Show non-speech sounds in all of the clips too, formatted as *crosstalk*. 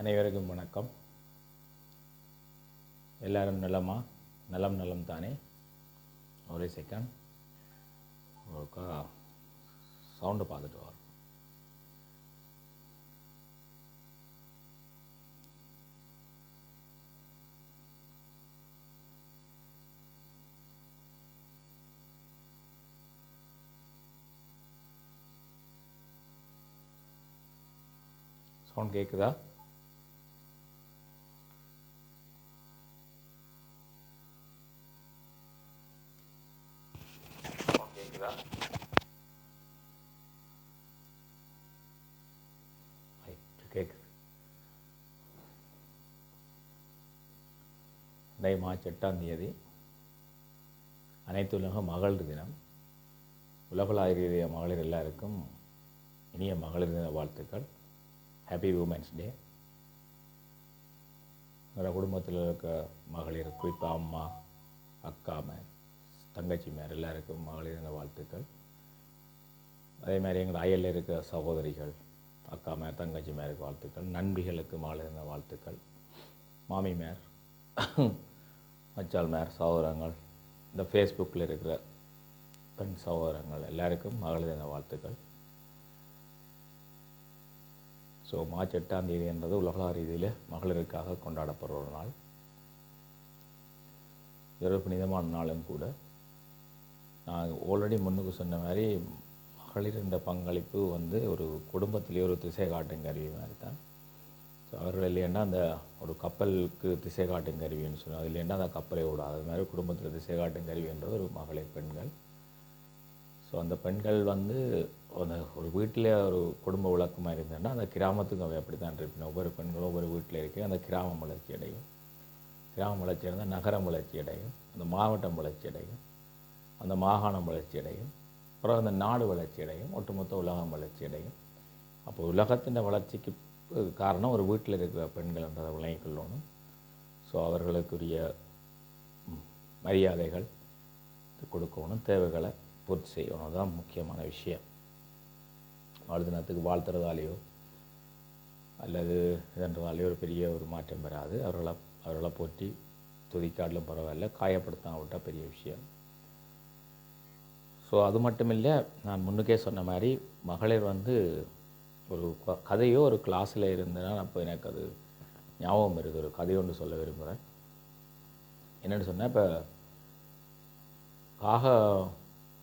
அனைவருக்கும் வணக்கம். எல்லாரும் நலமா? நலம் நலம் தானே? ஒரே செகண்ட் ஒருக்கா சவுண்டு பார்த்துட்டு வரோம் சவுண்ட் கேட்குதா சவுண்ட் கேட்குதா ரைட் கேட்குது தை மார்ச் எட்டாம் தேதி அனைத்து உலக மகளிர் தினம். உலகளாவிய மகளிர் எல்லாருக்கும் இனிய மகளிர் தின வாழ்த்துக்கள். ஹாப்பி உமன்ஸ் டே எங்களோட குடும்பத்தில் இருக்க மகளிர் குறிப்பாக அம்மா அக்கா மேர் தங்கச்சி மேர் எல்லாருக்கும் மகளிர் தின வாழ்த்துக்கள். அதே மாதிரி எங்கள் அயலில் இருக்க சகோதரிகள் அக்கா மேர் தங்கச்சி மேருக்கு வாழ்த்துக்கள். நண்பிகளுக்கு மகளிர் தின வாழ்த்துக்கள். மாமி மேர் மச்சால் மேர் சகோதரங்கள் இந்த ஃபேஸ்புக்கில் இருக்கிற பெண் சகோதரங்கள் எல்லாருக்கும் மகளிர் தின வாழ்த்துக்கள். ஸோ மார்ச் எட்டாம் தேதி என்பது உலக ரீதியில் மகளிருக்காக கொண்டாடப்படுற ஒரு நாள். இது ஒரு புனிதமான நாளும் கூட. நான் ஆல்ரெடி முன்னுக்கு சொன்ன மாதிரி மகளிர் இந்த பங்களிப்பு வந்து ஒரு குடும்பத்திலேயே ஒரு திசை காட்டும் கருவி மாதிரி தான். ஸோ அவர்கள் இல்லைன்னா அந்த ஒரு கப்பலுக்கு திசை காட்டும் கருவின்னு சொன்னோம் அது இல்லைன்னா அந்த கப்பலை விடாது அது மாதிரி குடும்பத்தில் திசை காட்டும் கருவின்றது ஒரு மகளிர் பெண்கள். ஸோ அந்த பெண்கள் வந்து அந்த ஒரு வீட்டில் ஒரு குடும்ப விளக்கமாக இருந்தேன்னா அந்த கிராமத்துக்கும் அவை அப்படி தான் இருப்பின. ஒவ்வொரு பெண்களும் ஒவ்வொரு வீட்டில் இருக்க அந்த கிராமம் வளர்ச்சி அடையும். கிராமம் வளர்ச்சி அடைந்தால் நகரம் வளர்ச்சி அடையும். அந்த மாவட்டம் வளர்ச்சி அடையும். அந்த மாகாணம் வளர்ச்சி அடையும். அப்புறம் அந்த நாடு வளர்ச்சி அடையும். ஒட்டுமொத்த உலகம் வளர்ச்சி அடையும். அப்போ உலகத்தின் வளர்ச்சிக்கு காரணம் ஒரு வீட்டில் இருக்கிற பெண்கள் என்றதை விளங்கிக் கொள்ளணும் ஸோ அவர்களுக்குரிய மரியாதைகள் கொடுக்கணும் தேவைகளை பூர்த்தி செய்யணும். அதுதான் முக்கியமான விஷயம். வாழ் வாழ்த்துறதாலேயோ அல்லது இதன்றதாலேயோ ஒரு பெரிய ஒரு மாற்றம் வராது. அவர்களை அவர்களை போற்றி துதிக்காட்டிலும் பரவாயில்ல. காயப்படுத்தாம விட்டால் பெரிய விஷயம். ஸோ அது மட்டும் இல்லை நான் முன்னுக்கே சொன்ன மாதிரி மகளிர் வந்து ஒரு க- கதையோ ஒரு கிளாஸில் இருந்தேன்னா அப்போ எனக்கு அது ஞாபகம் இருக்குது ஒரு கதை ஒன்று சொல்ல விரும்புகிறேன் என்னென்னு சொன்னால் இப்போ காக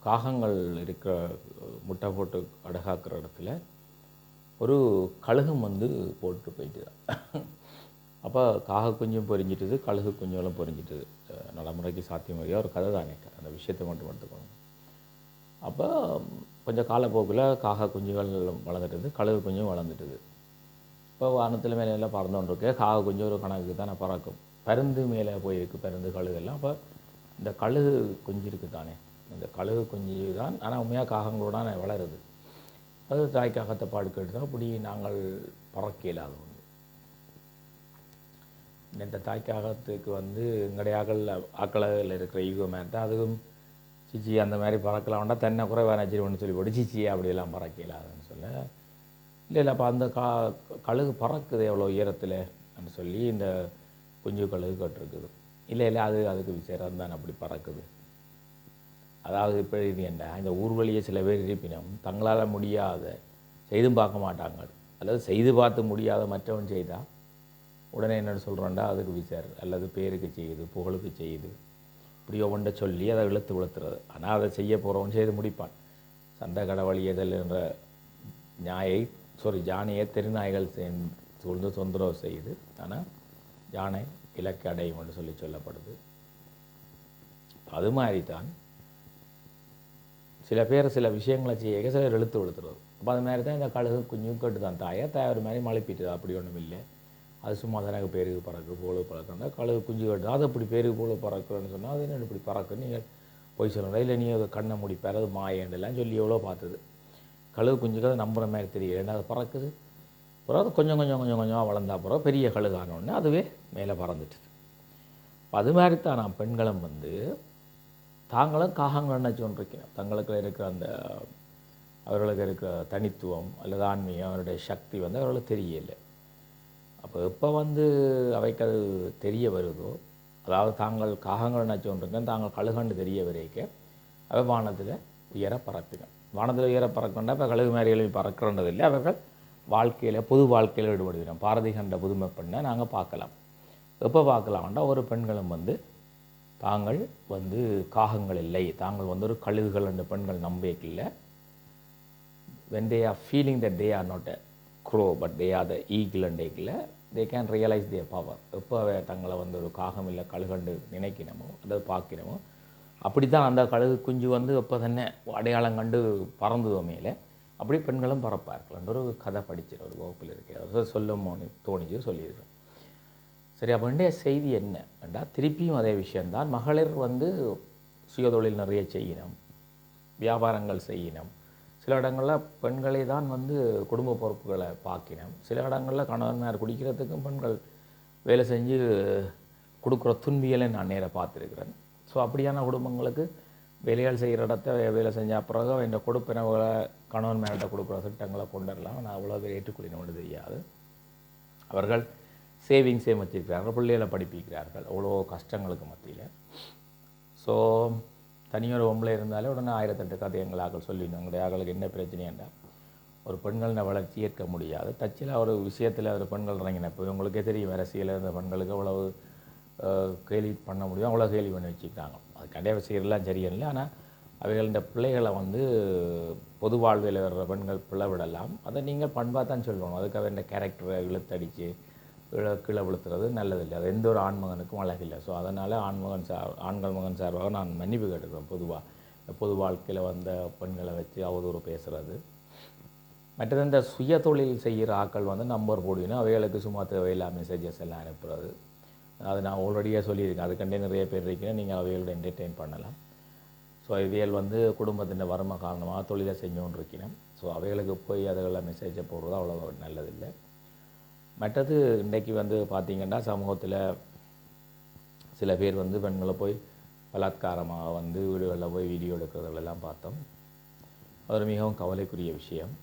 காகங்கள் இருக்கிற முட்டை போட்டு அடகாக்கிற இடத்துல ஒரு கழுகம் வந்து போட்டு போயிட்டுதான் அப்போ காக குஞ்சும் பொறிஞ்சிட்டுது கழுகு குஞ்செல்லாம் பொறிஞ்சிட்டுது நடைமுறைக்கு சாத்தியமாக ஒரு கதை தானே அந்த விஷயத்தை மட்டும் எடுத்துக்கணும். அப்போ கொஞ்சம் காலப்போக்கில் காக குஞ்சுகள் வளர்ந்துட்டுது கழுகு குஞ்சும் வளர்ந்துட்டுது. இப்போ வானத்தில் மேலே எல்லாம் பறந்தோன்னு இருக்கு. காக குஞ்சு ஒரு கணக்கு தானே பறக்கும். பருந்து மேலே போயிருக்கு பருந்து கழுகெல்லாம் அப்போ இந்த கழுகு குஞ்சு இருக்குது தானே. இந்த கழுகு குஞ்சு தான் ஆனால் உண்மையாக காகங்களோட வளருது. அது தாய்க்காகத்தை பாடுக்கிட்டு தான் அப்படி நாங்கள் பறக்க இல்லாத ஒன்று இந்த தாய்க்காகத்துக்கு வந்து எங்களுடைய ஆக்கள் ஆக்களில் இருக்கிற ஈகோ மாதிரி தான் அதுவும் சிச்சி அந்த மாதிரி பறக்கலாம்னா தென்னை குறைவான ஒன்று சொல்லி போட்டு சிச்சி அப்படியெல்லாம் பறக்கலாதுன்னு சொல்ல. இல்லை இல்லை அப்போ அந்த கா கழுகு பறக்குது எவ்வளோ உயரத்தில் அப்படின்னு சொல்லி இந்த குஞ்சு கழுகு கட்டிருக்குது. இல்லை இல்லை அது அதுக்கு விசேரம் தான் அப்படி பறக்குது. அதாவது இப்போ இது என்ன இந்த ஊர்வழியை சில பேர் இருப்பினும் தங்களால் முடியாத செய்தும் பார்க்க மாட்டாங்க. அல்லது செய்து பார்த்து முடியாத மற்றவன் செய்தால் உடனே என்ன சொல்கிறோண்டா அதுக்கு விசார் அல்லது பேருக்கு செய்யுது புகழுக்கு செய்யுது இப்படியோ ஒன்றை சொல்லி அதை இழுத்து விழுத்துறது. ஆனால் அதை செய்ய போகிறவன் செய்து முடிப்பான். சண்டை கடவழியதல் என்ற ஞாயை சாரி ஜானையை தெருநாய்கள் சூழ்ந்து தொந்தரவு செய்யுது ஆனால் யானை இலக்கு அடையும் என்று சொல்லி சொல்லப்படுது. அது மாதிரி தான் சில பேர் சில விஷயங்களை செய்ய சிலர் இழுத்து விழுத்துறது. அப்போ அது மாதிரி தான் இந்த கழுகு குஞ்சு கேட்டு தான் தாயை தாய் ஒரு மாதிரி மழைப்பிட்டு அப்படி ஒன்றும் இல்லை அது சும்மா தானே பேருக்கு பறக்கு போல பறக்குன்னா கழுகு குஞ்சு கட்டு அது அப்படி பேருக்கு போல பறக்குன்னு சொன்னால் அது என்ன இப்படி பறக்குன்னு நீங்கள் போய் சொல்லணும் இல்லை நீ அதை கண்ணை முடிப்பார் அது மாயண்டெல்லாம் சொல்லி எவ்வளோ பார்த்தது. கழுகு குஞ்சுக்கு அதை நம்புற மாதிரி தெரியல. ஏன்னா அது பறக்குது? அப்புறம் அது கொஞ்சம் கொஞ்சம் கொஞ்சம் கொஞ்சமாக வளர்ந்தா அப்புறம் பெரிய கழுகானோடனே அதுவே மேலே பறந்துட்டுது. அது மாதிரி தான் நான் பெண்களும் வந்து தாங்களும் காகங்கள் நினச்சி கொண்டிருக்கிறோம் தங்களுக்கு இருக்கிற அந்த அவர்களுக்கு இருக்கிற தனித்துவம் அல்லது ஆன்மீகம் அவருடைய சக்தி வந்து அவர்களுக்கு தெரியலை. அப்போ எப்போ வந்து அவைக்கு அது தெரிய வருதோ அதாவது தாங்கள் காகங்கள் நச்சோன்றிருக்கேன் தாங்கள் கழுகண்டு தெரிய வரைக்க அவை வானத்தில் உயர பறப்பிடும் வானத்தில் உயர பறக்கண்டா இப்போ கழுகு மாதிரிகளில் பறக்கிறன்றதில்லை அவர்கள் வாழ்க்கையில் பொது வாழ்க்கையில் ஈடுபடுகிறோம் பாரதி கண்ட புதுமை பெண்ணை நாங்கள் பார்க்கலாம். எப்போ பார்க்கலாம்டா ஒரு பெண்களும் வந்து தாங்கள் வந்து காகங்கள் இல்லை. தாங்கள் வந்து ஒரு கழுகுகள் என்ற பெண்கள் நம்பிக்கை இல்லை when they are feeling that they are not crow but they are the eagle and eagle. They can realise their power எப்போ தங்களை வந்து ஒரு காகம் இல்லை கழுகண்டு நினைக்கணுமோ அதாவது பார்க்கணுமோ அப்படி தான் அந்த கழுகு குஞ்சு வந்து எப்போ தானே அடையாளம் கண்டு பறந்ததோ மேலே அப்படி பெண்களும் பறப்பார்கள். ஒரு கதை படிச்சிட ஒரு வகுப்பில் இருக்கு. அதை தோணிச்சு சொல்லியிருக்கேன் சரி அப்போ இன்றைய செய்தி என்ன என்றா திருப்பியும் அதே விஷயம்தான். மகளிர் வந்து சுயதொழில் நிறைய செய்யணும் வியாபாரங்கள் செய்யணும் சில இடங்களில் பெண்களை தான் வந்து குடும்ப பொறுப்புகளை பார்க்கணும் சில இடங்களில் கணவன்மார் குடிக்கிறதுக்கும் பெண்கள் வேலை செஞ்சு கொடுக்குற துன்பியலை நான் நேராக பார்த்துருக்கிறேன். ஸோ அப்படியான குடும்பங்களுக்கு வேலையால் செய்கிற இடத்த வே- வேலை செஞ்ச பிறகு இந்த கொடுப்பினவுகளை கணவன் மேலிட்ட கொடுக்குற திட்டங்களை கொண்டு வரலாம் நான் அவ்வளோ பேர் ஏற்றுக்கொள்ளணும் தெரியாது. அவர்கள் சேவிங் சேமிச்சிருக்கிறார்கள் பிள்ளைகளை படிப்பிக்கிறார்கள். அவ்வளோ கஷ்டங்களுக்கு மத்தியில். ஸோ தனியொரு பொம்பளை இருந்தாலே உடனே ஆயிரத்தெட்டு கதை எங்கள் ஆக்கள் சொல்லிடணும். எங்களுடைய ஆக்களுக்கு என்ன என்றால் ஒரு பெண்களின் வளர்ச்சி ஏற்க முடியாது. தச்சில் ஒரு விஷயத்தில் ஒரு பெண்கள் இறங்கின இப்போ உங்களுக்கே தெரியும் அரசியலில் இருந்த பெண்களுக்கு அவ்வளவு கேள்வி கேலி பண்ண முடியும் அவ்வளோ கேலி பண்ணி வச்சுக்கிறாங்க அது கிடையாது செய்யறதுலாம் சரியில்லை. ஆனால் அவைகளின் பிள்ளைகளை வந்து பொது வாழ்வில் வர்ற பெண்கள் பிள்ளை விடலாம் அதை நீங்கள் பண்பாக தான் சொல்லணும் அதுக்கு அவன் கேரக்டரை இழுத்தடிச்சு கீழே கீழே விழுத்துறது நல்லதில்லை. அது எந்த ஒரு ஆண்மகனுக்கும் அழகில்லை. ஸோ அதனால் ஆண்மகன் சார் ஆண்கள் மகன் சார்பாக நான் மன்னிப்பு கேட்டுக்கிறேன் பொதுவாக பொது வாழ்க்கையில் வந்த பெண்களை வச்சு அவதூறு பேசுகிறது மற்றது இந்த சுய தொழில் செய்கிற ஆட்கள் வந்து நம்பர் போடுவினா அவைகளுக்கு சும்மா தேவையில்லா மெசேஜஸ் எல்லாம் அனுப்புறது. அது நான் ஆல்ரெடியாக சொல்லியிருக்கேன். அதுக்கண்டே நிறைய பேர் இருக்கீங்கன்னா நீங்கள் அவைகளோட என்டர்டெயின் பண்ணலாம். ஸோ இவைகள் வந்து குடும்பத்தின் வறுமை காரணமாக தொழிலை செஞ்சோன்னு இருக்கணும் ஸோ அவைகளுக்கு போய் அதுகளில் மெசேஜை போடுறது அவ்வளோ நல்லதில்லை. மற்றது இன்றைக்கு வந்து பார்த்திங்கன்னா சமூகத்தில் சில பேர் வந்து பெண்களை போய் பலாத்காரமாக வந்து வீடுகளில் போய் வீடியோ எடுக்கிறதெல்லாம் பார்த்தோம். அது மிகவும் கவலைக்குரிய விஷயம்.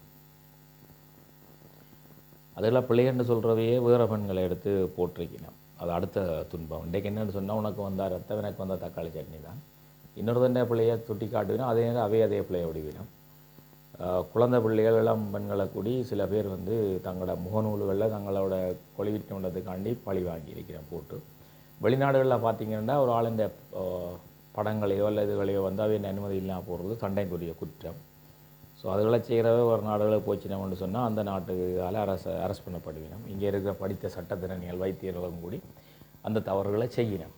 அதெல்லாம் பிள்ளைன்னு சொல்கிறதையே வேறு பெண்களை எடுத்து போட்டிருக்கணும் அது அடுத்த துன்பம். இன்றைக்கு என்னன்னு சொன்னால் உனக்கு வந்தால் ரத்தம் எனக்கு வந்த தக்காளி சட்னி தான் இன்னொரு தண்டை பிள்ளையை சுட்டி காட்டுவினா அதே அவையே அதே பிள்ளையை விடுவினோம். குழந்தை பிள்ளைகள் இளம் பெண்களை கூடி சில பேர் வந்து தங்களோட முகநூல்களில் தங்களோட கொலிவிட்டோன்றதுக்காண்டி பழி வாங்கியிருக்கிறேன் போட்டு. வெளிநாடுகளில் பார்த்தீங்கன்னா ஒரு ஆள் இந்த படங்களையோ அல்லது இதுகளையோ வந்து அவையின் அனுமதி இல்லாமல் போடுறது சண்டைக்குரிய குற்றம். ஸோ அதுகளை செய்கிறவ ஒரு நாடுகளுக்கு போச்சுனோம்னு சொன்னால் அந்த நாட்டுக்கால அரசு அரெஸ்ட் பண்ணப்படுவினோம். இங்கே இருக்கிற படித்த சட்டத்திறனிகள் வைத்தியர்களும் கூடி அந்த தவறுகளை செய்கிறேன்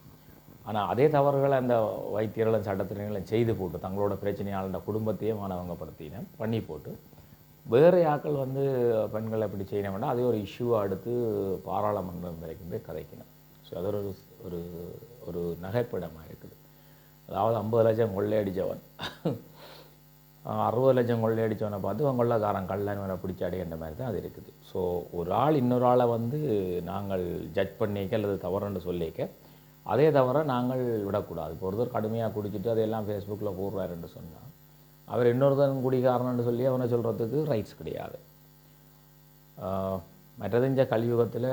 ஆனால் அதே தவறுகளை அந்த வைத்தியர்களும் சட்டத்தினர்களும் செய்து போட்டு தங்களோட பிரச்சனையால் அந்த குடும்பத்தையே மாணவங்கப்படுத்தின பண்ணி போட்டு வேறு ஆட்கள் வந்து பெண்களை எப்படி வேண்டாம் அதே ஒரு இஷ்யூவாக அடுத்து பாராளுமன்றம் வரைக்கும் போய் கதைக்கணும். ஸோ அது ஒரு ஒரு ஒரு நகைப்படமாக இருக்குது. அதாவது ஐம்பது லட்சம் கொள்ளையடித்தவன் அறுபது லட்சம் கொள்ளையடித்தவனை பார்த்து அவன் கொள்ளக்காரன் கள்ளன் இவனை பிடிச்சி அடைகின்ற மாதிரி தான் அது இருக்குது. ஸோ ஒரு ஆள் இன்னொரு ஆளை வந்து நாங்கள் ஜட்ஜ் பண்ணிக்க அல்லது தவறுன்னு சொல்லிக்க அதே தவிர நாங்கள் விடக்கூடாது. இப்போ ஒருத்தர் கடுமையாக குடிச்சிட்டு அதையெல்லாம் ஃபேஸ்புக்கில் போடுறாருன்னு சொன்னால் அவர் இன்னொருத்தன் குடிகாரன்னு சொல்லி அவனை சொல்கிறதுக்கு ரைட்ஸ் கிடையாது. மற்றதெஞ்ச மற்றது இந்த கலியுகத்தில்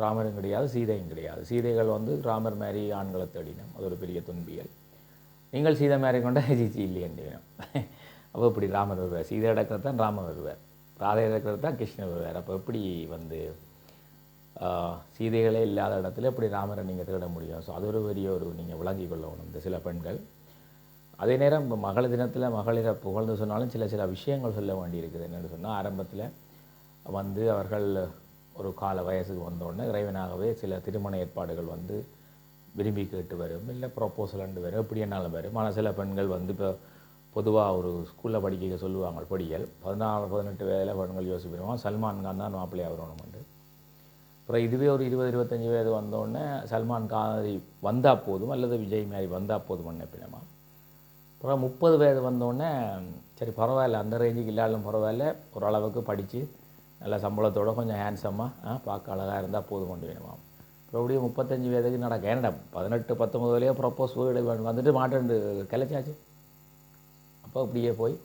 ராமரும் கிடையாது சீதையும் கிடையாது. சீதைகள் வந்து ராமர் மாதிரி ஆண்களை தேடினோம். அது ஒரு பெரிய துன்பியல். நீங்கள் சீதை மாதிரி கொண்ட *laughs* ஜிஜி இல்லையேன்னு *laughs* அப்போ இப்படி ராமர் வருவார். சீதை இடக்கிறது தான் ராமர் வருவார். ராதை இடக்கிறது தான் கிருஷ்ணர் வருவார். அப்போ எப்படி வந்து சீதைகளே இல்லாத இடத்துல எப்படி ராமரை நீங்கள் தேட முடியும்? ஸோ அது ஒரு பெரிய ஒரு நீங்கள் விளங்கிக் கொள்ளணும் இந்த சில பெண்கள். அதே நேரம் இப்போ மகளிர் தினத்தில் மகளிரை புகழ்ந்து சொன்னாலும் சில சில விஷயங்கள் சொல்ல வேண்டியிருக்குது. என்னென்னு சொன்னால் ஆரம்பத்தில் வந்து அவர்கள் ஒரு கால வயசுக்கு வந்தோடனே இறைவனாகவே சில திருமண ஏற்பாடுகள் வந்து விரும்பி கேட்டு வரும் இல்லை ப்ரொப்போசல்ண்டு வரும் எப்படி என்னாலும் வரும். ஆனால் சில பெண்கள் வந்து இப்போ பொதுவாக ஒரு ஸ்கூலில் படிக்க சொல்லுவாங்க படிகள் பதினாறு பதினெட்டு வயதில் பெண்கள் யோசிப்பிடுவாங்க சல்மான் கான் தான் மாப்பிள்ளையாக வரணும் அப்புறம் இதுவே ஒரு இருபது இருபத்தஞ்சி வயது வந்தோடனே சல்மான் கான் வந்தால் போதும்? அல்லது விஜய் மாதிரி வந்தால் போதும் நினைப்பினமா? அப்புறம் முப்பது வயது வந்தோடனே சரி பரவாயில்ல அந்த ரேஞ்சுக்கு இல்லாலும் பரவாயில்ல ஓரளவுக்கு படித்து நல்ல சம்பளத்தோடு கொஞ்சம் ஹேண்ட்ஸமாக பார்க்க அழகாக இருந்தால் போதும் கொண்டு வேணுமா அப்புறம் அப்படியே முப்பத்தஞ்சு வயதுக்கு நடக்க ஏன்டா பதினெட்டு பத்தொம்பதுலேயே ப்ரப்போஸ் வீடு வந்துட்டு மாட்டேன் கிளச்சாச்சு. அப்போ அப்படியே போய்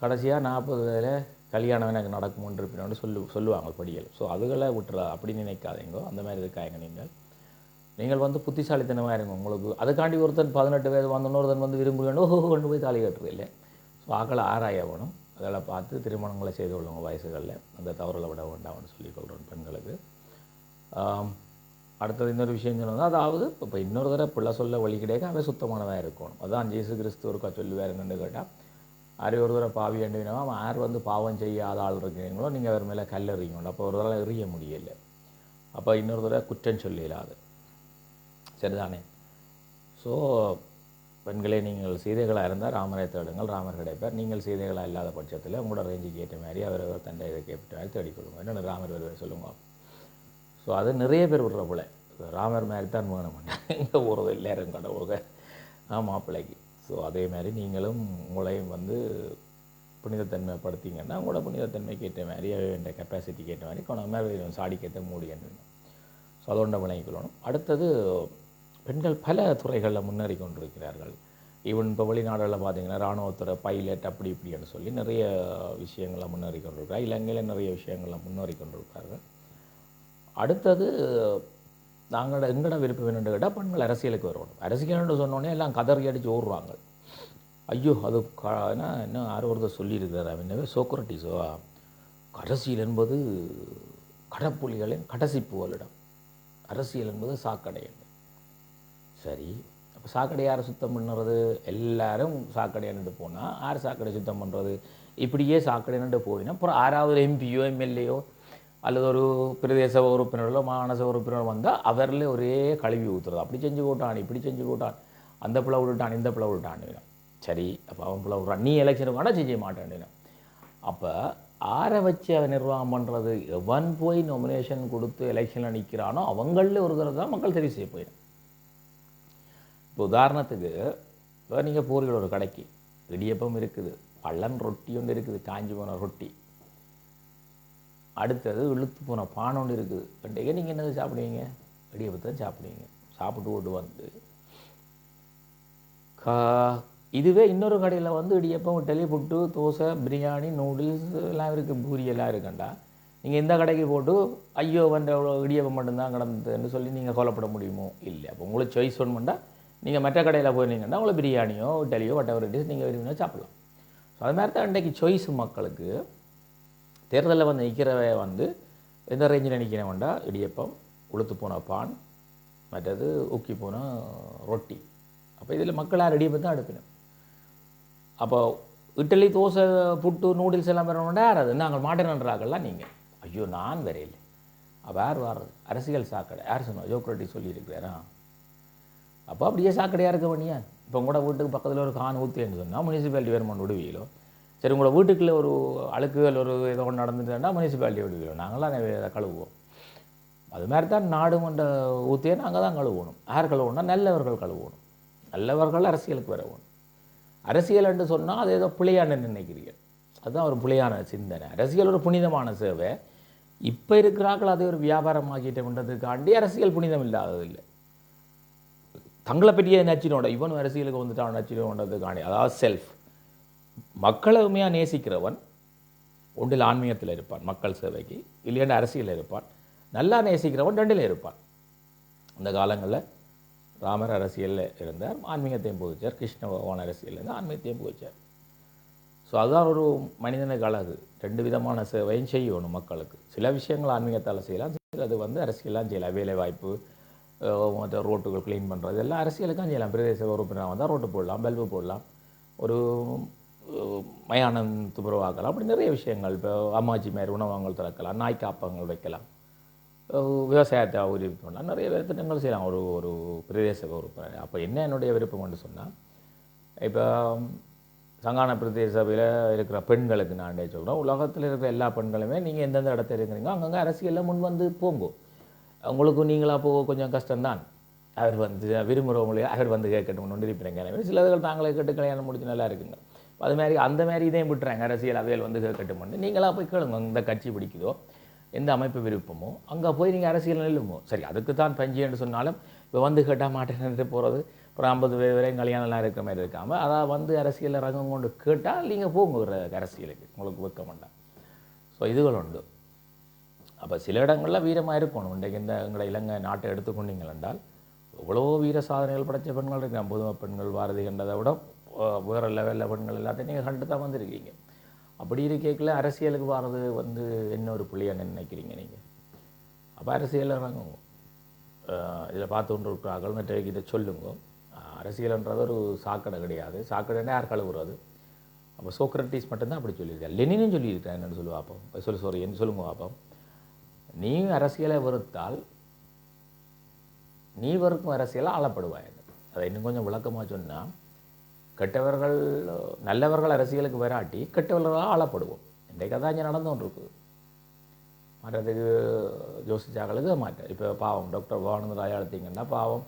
கடைசியாக நாற்பது வயதில் கல்யாணம் எனக்கு நடக்குமோன்று பின்னாடி சொல்லு சொல்லுவாங்க படிகள். ஸோ அதுகளை விட்டுறா அப்படி நினைக்காதீங்க. அந்த மாதிரி இருக்காங்க நீங்கள். நீங்கள் வந்து புத்திசாலித்தனமாக இருங்க. உங்களுக்கு அதுக்காண்டி ஒருத்தன் பதினெட்டு வயது வந்து இன்னொருத்தன் வந்து விரும்புகிறேன். ஓஹோ கொண்டு போய் தாலி கட்டுறது இல்லை. ஸோ ஆக்களை ஆராய வேணும். அதெல்லாம் பார்த்து திருமணங்களை செய்து கொள்ளுங்க வயசுகளில். அந்த தவறுகளை விட வேண்டாம்னு சொல்லிக்கொள்கிறோம் பெண்களுக்கு. அடுத்தது இன்னொரு விஷயம் சொன்னது அதாவது இப்போ இன்னொரு தடவை பிள்ளை சொல்ல வழி கிடையாது. அவன் சுத்தமானதாக இருக்கணும். அதான் ஜேசு கிறிஸ்து ஒருக்கா சொல்லுவார் என்னென்னு கேட்டால் அரை ஒரு தடவை பாவி அண்டுவினா அவன் யார் வந்து பாவம் செய்யாத ஆள் இருக்கிறீங்களோ நீங்கள் அவர் மேலே கல் எறியணும். அப்போ ஒரு தடவை எறிய முடியல. அப்போ இன்னொரு தடவை குற்றம் சொல்லிடாது சரிதானே? ஸோ பெண்களே நீங்கள் சீதைகளாக இருந்தால் ராமரை தேடுங்கள் ராமர் கிடைப்பார். நீங்கள் சீதைகளாக இல்லாத பட்சத்தில் உங்களோட ரேஞ்சுக்கு ஏற்ற மாதிரி அவர் அவர் தண்டை இதை கேட்ட மாதிரி தேடிக்கொள்ளுங்க என்னென்ன ராமர் வருவார் சொல்லுங்க. ஸோ அது நிறைய பேர் விடுற போல. ராமர் மாதிரி தான் வேணும் எங்கே போகிறது எல்லாரும் கடவுளுக்கு ஆ மாப்பிள்ளைக்கு ஸோ அதே மாதிரி நீங்களும் உங்களையும் வந்து புனிதத்தன்மைப்படுத்திங்கன்னா உங்களோட புனிதத்தன்மைக்கு ஏற்ற மாதிரி வேண்டிய கெப்பாசிட்டிக்கு ஏற்ற மாதிரி கொண்ட மேலே சாடிக்கேற்ற மூடி என்ன ஸோ அதோட விளங்கிக்கொள்ளணும் அடுத்தது பெண்கள் பல துறைகளில் முன்னேறி கொண்டிருக்கிறார்கள். ஈவன் இப்போ வெளிநாடுகளில் பார்த்தீங்கன்னா இராணுவத்துறை பைலட் அப்படி இப்படின்னு சொல்லி நிறைய விஷயங்களை முன்னேறி கொண்டிருக்கிறார். இலங்கையில் நிறைய விஷயங்களை முன்னேறி கொண்டிருக்கிறார்கள். அடுத்தது நாங்களோட எங்கட விருப்பம் வேணும்னு கேட்டால் பெண்கள் அரசியலுக்கு வரணும் அரசியல்னு சொன்னோடனே எல்லாம் கதறி அடித்து ஓடுறாங்க. ஐயோ அது க இன்னும் யாரோ ஒருத்தர் சொல்லியிருக்கிறார் என்னவே சோக்ரட்டிஸோ? அரசியல் என்பது கடப்புலிகளின் கடைசி புகலிடம். அரசியல் என்பது சாக்கடை சரி அப்போ சாக்கடை யாரை சுத்தம் பண்ணுறது? எல்லாரும் சாக்கடையானுட்டு போனால் யார் சாக்கடை சுத்தம் பண்ணுறது இப்படியே சாக்கடையானுட்டு போயினா அப்புறம் ஆறாவது எம்பியோ எம்எல்ஏயோ அல்லது ஒரு பிரதேச உறுப்பினர்களோ மாநச உறுப்பினர் வந்தால் அவரில் ஒரே கழுவி ஊற்றுறது அப்படி செஞ்சு போட்டான் இப்படி செஞ்சு போட்டான். அந்த பிள்ளை விட்டுட்டான் இந்த பிள்ளை விட்டான் சரி அப்போ அவன் பிள்ளை விட்றான் நீ எலெக்ஷனுக்கு வேணால் செஞ்ச மாட்டேன் அப்போ ஆரை வச்சு அவன் நிர்வாகம் பண்ணுறது எவன் போய் நாமினேஷன் கொடுத்து எலெக்ஷனில் நிற்கிறானோ அவங்களில் ஒரு தடவை தான் மக்கள் தெரிவு செய்ய போயிடும். இப்போ உதாரணத்துக்கு இப்போ நீங்கள் போறீங்க ஒரு கடைக்கு. இடியப்பம் இருக்குது பள்ளன் ரொட்டி ஒன்று இருக்குது காஞ்சி போன ரொட்டி. அடுத்தது இழுத்து போன பானை ஒன்று இருக்குது. பண்டிகை நீங்கள் என்னது சாப்பிடுவீங்க? இடியப்பத்தை சாப்பிடுவீங்க. சாப்பிட்டு போட்டு வந்து. கா இதுவே இன்னொரு கடையில் வந்து இடியப்பம் இட்டலி புட்டு தோசை பிரியாணி நூடுல்ஸ் எல்லாம் இருக்குது பூரி எல்லாம் இருக்குண்டா. நீங்கள் இந்த கடைக்கு போட்டு ஐயோ வந்து அவ்வளோ இடியப்பம் மட்டும்தான் கிடந்ததுன்னு சொல்லி நீங்கள் கொல்லப்பட முடியுமோ? இல்லை. அப்போ உங்களுக்கு சாய்ஸ் ஒன்றுமெண்டா நீங்கள் மற்ற கடையில் போயிருந்தீங்கன்னா உங்களை பிரியாணியோ இட்டலியோ வட்டவர் டிஷ் நீங்கள் விரும்பினா சாப்பிடலாம். ஸோ அது மாதிரி தான் இன்றைக்கு சாய்ஸ் மக்களுக்கு. தேர்தலில் வந்து நிற்கிறவ வந்து எந்த ரேஞ்சில் நிற்கிறேன் வேண்டா இடியப்பம் உளுத்து போன பான் மற்றது ஊக்கி போன ரொட்டி. அப்போ இதில் மக்கள் யார் இடியப்பம் தான் அடுப்பினோம் அப்போ இட்லி தோசை புட்டு நூடுல்ஸ் எல்லாம் வரணும்னா யார் அது? நாங்கள் மாட்டேன்றாங்கல்லாம் நீங்கள் ஐயோ நான் வரையில்லை அப்போ யார் வர்றது? அரசியல் சாக்கடை. யார் சொன்னோம் ஜோக்ரட்டி சொல்லியிருக்கிறாரா? அப்போ அப்படியே சாக்கடையாக இருக்க வேண்டியா இப்போ கூட வீட்டுக்கு பக்கத்தில் ஒரு கான் ஊற்றின்னு சொன்னால் முனிசிபாலிட்டி வேறுமன் விடுவீங்களோ? சரி உங்களோட வீட்டுக்குள்ளே ஒரு அழுக்குகள் ஒரு ஏதோ ஒன்று நடந்துட்டுன்னா முனிசிபாலிட்டி விடுவோம் நாங்களாம் அதை கழுவுவோம். அது மாதிரி தான் நாடுமன்ற ஊற்றியே நாங்கள் தான் கழுவணும். யார் கழுவணும்னா நல்லவர்கள் கழுவணும். நல்லவர்கள் அரசியலுக்கு வரணும் அரசியல் என்று சொன்னால் அது ஏதோ பிள்ளையான நினைக்கிறீர்கள். அதுதான் ஒரு பிள்ளையான சிந்தனை. அரசியல் ஒரு புனிதமான சேவை. இப்போ இருக்கிறார்கள் அதை ஒரு வியாபாரமாக்கிட்டோன்றதுக்காண்டி அரசியல் புனிதம் இல்லாதது இல்லை. தங்களை பற்றிய நச்சினோட இவன் அரசியலுக்கு வந்துட்டான் நச்சினோன்றதுக்காண்டி. அதாவது செல்ஃப் மக்களை நேசிக்கிறவன் ஒன்றில் ஆன்மீகத்தில் இருப்பான் மக்கள் சேவைக்கு இல்லையாண்டு அரசியலில் இருப்பான். நல்லா நேசிக்கிறவன் ரெண்டில் இருப்பான். அந்த காலங்களில் ராமர் அரசியலில் இருந்தார் ஆன்மீகத்தையும் புகுச்சார் கிருஷ்ண பகவான் அரசியலில் இருந்து ஆன்மீகத்தையும் புகுச்சார் ஸோ அதுதான் ஒரு மனிதனுக்கு அழகு ரெண்டு விதமான சேவையும் செய்யணும் மக்களுக்கு. சில விஷயங்கள் ஆன்மீகத்தால் செய்யலாம் அது வந்து அரசியலாம் செய்யலாம். வேலை வாய்ப்பு மற்ற ரோட்டுகள் க்ளீன் பண்ணுறது எல்லாம் அரசியலுக்கும் செய்யலாம். பிரதேச உறுப்பினராக வந்தால் ரோட்டு போடலாம் பல்பு போடலாம். ஒரு மயானம் துப்புரவாக்கலாம் அப்படி நிறைய விஷயங்கள். இப்போ அம்மாச்சி மாதிரி உணவகங்கள் திறக்கலாம் நாய் காப்பகங்கள் வைக்கலாம். விவசாயத்தை உதவி பண்ணலாம் நிறைய வேறு திட்டங்கள் செய்யலாம். ஒரு ஒரு பிரதேச உறுப்பினர். அப்போ என்ன என்னுடைய விருப்பம்னு சொன்னால் இப்போ சங்கான பிரதேச சபையில் இருக்கிற பெண்களுக்கு நான் சொல்கிறேன் உலகத்தில் இருக்கிற எல்லா பெண்களுமே நீங்கள் எந்தெந்த இடத்துல இருக்கிறீங்களோ அங்கங்கே அரசியலில் முன் வந்து போங்கோ. உங்களுக்கு நீங்களா போக கொஞ்சம் கஷ்டம்தான். அவர் வந்து விரும்புகிறவங்களே அவர் வந்து கேட்கட்டும் ஒன்று இருப்பிறங்க சிலர்கள் தாங்களே கேட்டு கல்யாணம் முடிச்சு நல்லா இருக்குங்க. அது மாதிரி அந்த மாதிரி இதையும் விட்டுறாங்க. அரசியல் அவையில் வந்து கேட்கட்டும் பண்ணி நீங்களாக போய் கேளுங்க இந்த கட்சி பிடிக்குதோ எந்த அமைப்பு விருப்பமோ அங்கே போய் நீங்கள் அரசியல் நில்லுமோ சரி அதுக்கு தான் பஞ்சுன்னு சொன்னாலும் இப்போ வந்து கேட்டால் மாட்டேன்னு போகிறது ஒரு ஐம்பது பேர் வரையும் கல்யாணம்லாம் இருக்கிற மாதிரி இருக்காமல் அதான் வந்து அரசியலில் ரகம் கொண்டு கேட்டால் நீங்கள் போங்க ஒரு அரசியலுக்கு. உங்களுக்கு வைக்க மாட்டான் ஸோ இதுகள் உண்டு. அப்போ சில இடங்களில் வீரமாக இருக்கணும். இன்றைக்கு இந்த எங்களை இலங்கை நாட்டை எடுத்துக்கொண்டீங்கள் என்றால் எவ்வளோ வீர சாதனைகள் படைத்த பெண்கள் இருக்கிறான் பொதுமை பெண்கள் பாரதி என்றதை விட வேற லெவலில் பெண்கள் எல்லாத்தையும் நீங்கள் கண்டு தான் வந்திருக்கீங்க. அப்படி இருக்கைக்குள்ள அரசியலுக்கு வர்றது வந்து என்ன ஒரு புள்ளியாக நினைக்கிறீங்க நீங்கள் அப்போ அரசியல் இறங்குங்க இதில் பார்த்து கொண்டு இருக்கிறார்கள். மற்றவைக்கு இதை சொல்லுங்க. அரசியல்ன்றது ஒரு சாக்கடை கிடையாது. சாக்கடைன்னா யார் கழுவுறது? அப்போ சோக்ரட்டிஸ் மட்டும்தான் அப்படி சொல்லியிருக்காரு. லெனினும் சொல்லியிருக்காரு. என்னன்னு சொல்லுவா பார்ப்போம் சொல்லு சாரி என்ன சொல்லுங்க பார்ப்போம் நீ அரசியலை வெறுத்தால் நீ வெறுக்கும் அரசியலை ஆளப்படுவாய். அதை இன்னும் கொஞ்சம் விளக்கமாக சொன்னால் கெட்டவர்கள் நல்லவர்கள் அரசியலுக்கு வராட்டி கெட்டவர்களாக ஆளப்படுவோம். இன்றைக்கு அதான் இங்கே நடந்து கொண்டிருக்கு மற்றதுக்கு யோசிச்சாக்களுக்கு மாட்டேன் இப்போ பாவம் டாக்டர் பவானந்த ராயா எடுத்தீங்கன்னா பாவம்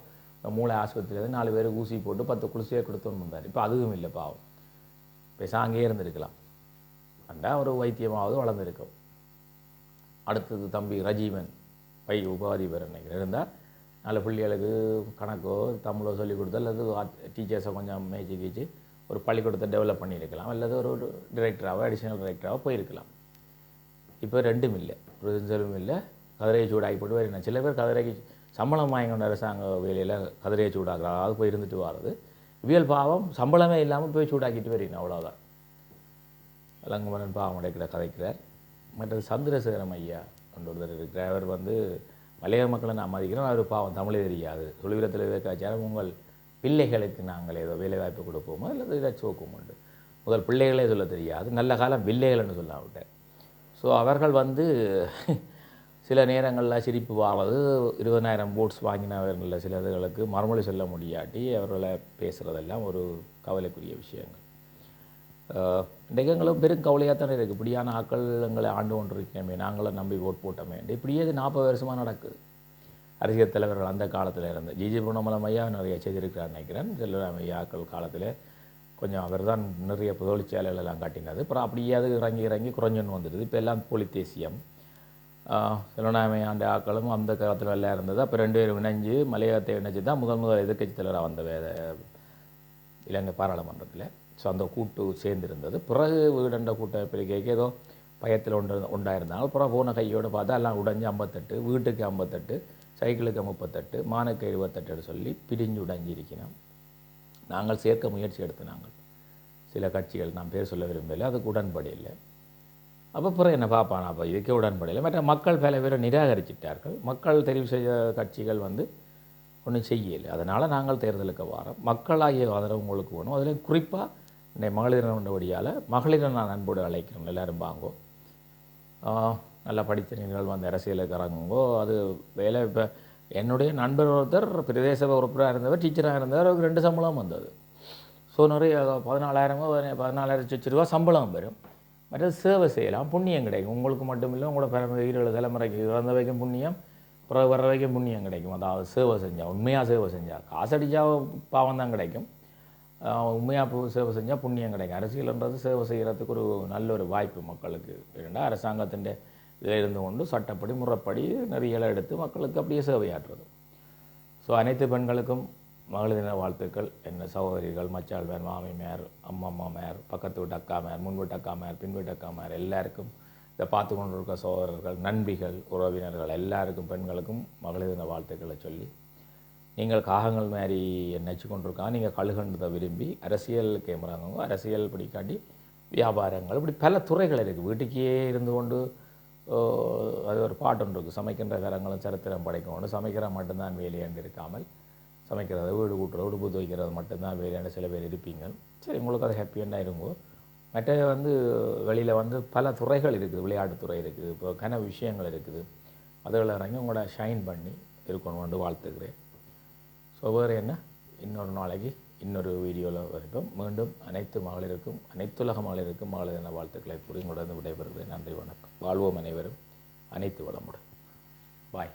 மூளை ஆஸ்பத்திரியிலேருந்து நாலு பேர் ஊசி போட்டு பத்து குளிசையை கொடுத்தோன்னு வந்தார் இப்போ அதுவும் இல்லை பாவம். பேச அங்கேயே இருந்திருக்கலாம். அண்டா ஒரு வைத்தியமாவது வளர்ந்துருக்கும். அடுத்தது தம்பி ரஜீவன் பை உபாதிபர் நினைக்கிறேன் இருந்தால் நல்ல பிள்ளைகளுக்கு கணக்கோ தமிழோ சொல்லி கொடுத்து அல்லது டீச்சர்ஸை கொஞ்சம் மேய்ச்சி கீச்சு ஒரு பள்ளிக்கூடத்தை டெவலப் பண்ணியிருக்கலாம் அல்லது ஒரு டிரெக்டராகவோ அடிஷனல் டிரெக்டராகவோ போயிருக்கலாம். இப்போ ரெண்டும் இல்லை. ரிசர்வும் இல்லை. கதிரையை சூடாக்கி போட்டு வரணும் சில பேர் கதிரைக்கு சம்பளம் வாங்கி அரசாங்க வேலையில் கதிரையை சூடாக்குறாங்க அது போய் இருந்துட்டு வர்றது இவியல் பாவம் சம்பளமே இல்லாமல் போய் சூடாக்கிட்டு வரீங்க அவ்வளோதான் இளங்குமரன் பாவம் அடைக்கிற கதைக்கிறார். மற்றது சந்திரசேகரம் ஐயா என்ற ஒருத்தர் இருக்கிறார் அவர் வந்து மலையாள மக்களை நான் மதிக்கிறோம் அவர் பாவம் தமிழே தெரியாது. சொல்லுகிறத்தில் வைக்காச்சாரம் உங்கள் பிள்ளைகளுக்கு நாங்கள் ஏதோ வேலைவாய்ப்பு கொடுப்போமோ அல்லது ஏதாச்சும் ஊக்கம் உண்டு. முதல் பிள்ளைகளே சொல்ல தெரியாது. நல்ல காலம் பிள்ளைகள்னு சொல்ல விட்டேன் ஸோ அவர்கள் வந்து சில நேரங்களில் சிரிப்பு வாழது இருபதாயிரம் போட்ஸ் வாங்கினவர்களில் சிலதுகளுக்கு மறுமொழி சொல்ல முடியாட்டி அவர்களை பேசுகிறதெல்லாம் ஒரு கவலைக்குரிய விஷயங்கள். ஆஹ் பெரும் கவலையாக தானே இருக்குது. இப்படியான ஆக்கள் எங்களை ஆண்டு கொண்டு இருக்கோமே நாங்களும் நம்பி ஓட் போட்டோமே. இப்படியே இது நாற்பது வருஷமாக நடக்குது. அரசியல் தலைவர்கள் அந்த காலத்தில் இருந்த ஜிஜி பூர்ணமலம் ஐயா நிறைய செய்திருக்கிறார் நினைக்கிறேன். செல்வராம் ஐயாக்கள் காலத்தில் கொஞ்சம் அவர் தான் நிறைய தொழிற்சாலைகள் எல்லாம் காட்டினது அப்புறம் அப்படியே அது இறங்கி இறங்கி குறைஞ்சுன்னு வந்துடுது. இப்போ எல்லாம் போலி தேசியம் செல்வநாயமை ஆண்ட ஆக்களும் அந்த காலத்தில் எல்லாம் இருந்தது. அப்போ ரெண்டு பேரும் இணைஞ்சு மலையகத்தை இணைஞ்சு தான் முதல் முதல் எதிர்க்கட்சி தலைவராக வந்த வேத இலங்கை பாராளுமன்றத்தில். ஸோ அந்த கூட்டு சேர்ந்திருந்தது. பிறகு வீடண்ட கூட்டமைப்பில் கேட்க ஏதோ பயத்தில் ஒன்று உண்டாயிருந்தாங்க அப்புறம் போன கையோடு பார்த்தா எல்லாம் உடஞ்சி ஐம்பத்தெட்டு வீட்டுக்கு ஐம்பத்தெட்டு சைக்கிளுக்கு முப்பத்தெட்டு மானுக்கு எழுபத்தெட்டுன்னு சொல்லி பிரிஞ்சு உடைஞ்சிருக்கணும் நாங்கள் சேர்க்க முயற்சி எடுத்து நாங்கள் சில கட்சிகள் நான் பேர் சொல்ல விரும்பலை அதுக்கு உடன்படி இல்லை அப்போ பிறகு என்ன பார்ப்பான் அப்போ இதுக்கே உடன்படையில் மற்ற மக்கள் பல பேரை நிராகரிச்சிட்டார்கள் மக்கள் தெரிவு செய்த கட்சிகள் வந்து ஒன்றும் செய்யலை அதனால் நாங்கள் தேர்தலுக்கு வரோம் மக்களாகிய ஆதரவு உங்களுக்கு வேணும் அதில் குறிப்பாக இந்த மகளிர் வழியால் மகளிரை நான் அன்போடு அழைக்கிறேன் எல்லோரும் வாங்கோ. நல்லா படித்த நீங்கள் வந்து அரசியலுக்கு இறங்குங்கோ அது வேலை இப்போ என்னுடைய நண்பர் ஒருத்தர் பிரதேச உறுப்பினராக இருந்தவர் டீச்சராக இருந்தவர் அவருக்கு ரெண்டு சம்பளம் வந்தது. ஸோ நிறைய பதினாலாயிரமோ பதினாலாயிரம் லட்சம் ரூபா சம்பளம் வரும் மற்றது சேவை செய்யலாம் புண்ணியம் கிடைக்கும். உங்களுக்கு மட்டும் இல்லை உங்களோட பிறந்த ஈரோடு தலைமுறைக்கு இறந்த வைக்கும் புண்ணியம் பிறகு வர வைக்கும் புண்ணியம் கிடைக்கும். அதாவது சேவை செஞ்சால் உண்மையாக சேவை செஞ்சால் காசடிச்சா பாவம் தான் கிடைக்கும். உண்மையாக சேவை செஞ்சால் புண்ணியம் கிடைக்கும். அரசியல்ன்றது சேவை செய்கிறதுக்கு ஒரு நல்ல ஒரு வாய்ப்பு மக்களுக்கு. ஏன்னா அரசாங்கத்தின் இதில் இருந்து கொண்டு சட்டப்படி முறைப்படி நெறிகளை எடுத்து மக்களுக்கு அப்படியே சேவையாற்றுறது. ஸோ அனைத்து பெண்களுக்கும் மகளிர் தின வாழ்த்துக்கள். என்ன சகோதரிகள் மச்சாள்மார் அம்மம்மா மேர் பக்கத்து வீட்டு அக்கா மேர் முன் வீட்டு அக்காமார் பின் வீட்டு அக்காமார் எல்லாருக்கும் இதை பார்த்து கொண்டு இருக்க சகோதரர்கள் நண்பிகள் உறவினர்கள் எல்லாருக்கும் பெண்களுக்கும் மகளிர் தின வாழ்த்துக்களை சொல்லி நீங்கள் காகங்கள் மாதிரி நச்சு கொண்டிருக்காங்க. நீங்கள் கழுகன்றதை விரும்பி அரசியல் கேமராங்க அரசியல் படிக்காட்டி வியாபாரங்கள் இப்படி பல துறைகள் இருக்குது வீட்டுக்கே இருந்து கொண்டு அது ஒரு பாட்டு இருக்குது சமைக்கின்ற கரங்களும் சரித்திரம் படைக்கணும் சமைக்கிற மட்டும்தான் வேலையாண்டு இருக்காமல் சமைக்கிறது வீடு கூட்டுறது உடுப்பு துவைக்கிறது மட்டும்தான் வேலையாண்டு சில பேர் இருப்பீங்க. சரி உங்களுக்கு அது ஹாப்பியாக இருங்கோ. மற்ற வந்து வெளியில் வந்து பல துறைகள் இருக்குது. விளையாட்டுத்துறை இருக்குது. இப்போ கன விஷயங்கள் இருக்குது. அதில் இறங்கி உங்களோட ஷைன் பண்ணி இருக்கணும்னு வாழ்த்துக்கிறேன் வேறு என்ன? இன்னொரு நாளைக்கு இன்னொரு வீடியோவில் வரைக்கும் மீண்டும் அனைத்து மகளிருக்கும் அனைத்துலக மகளிருக்கும் மகளிர் என வாழ்த்துக்களை கூறி விடைபெறுகிறேன். நன்றி வணக்கம். வாழ்வோம் அனைவரும். அனைத்து வளமுடன். பாய்.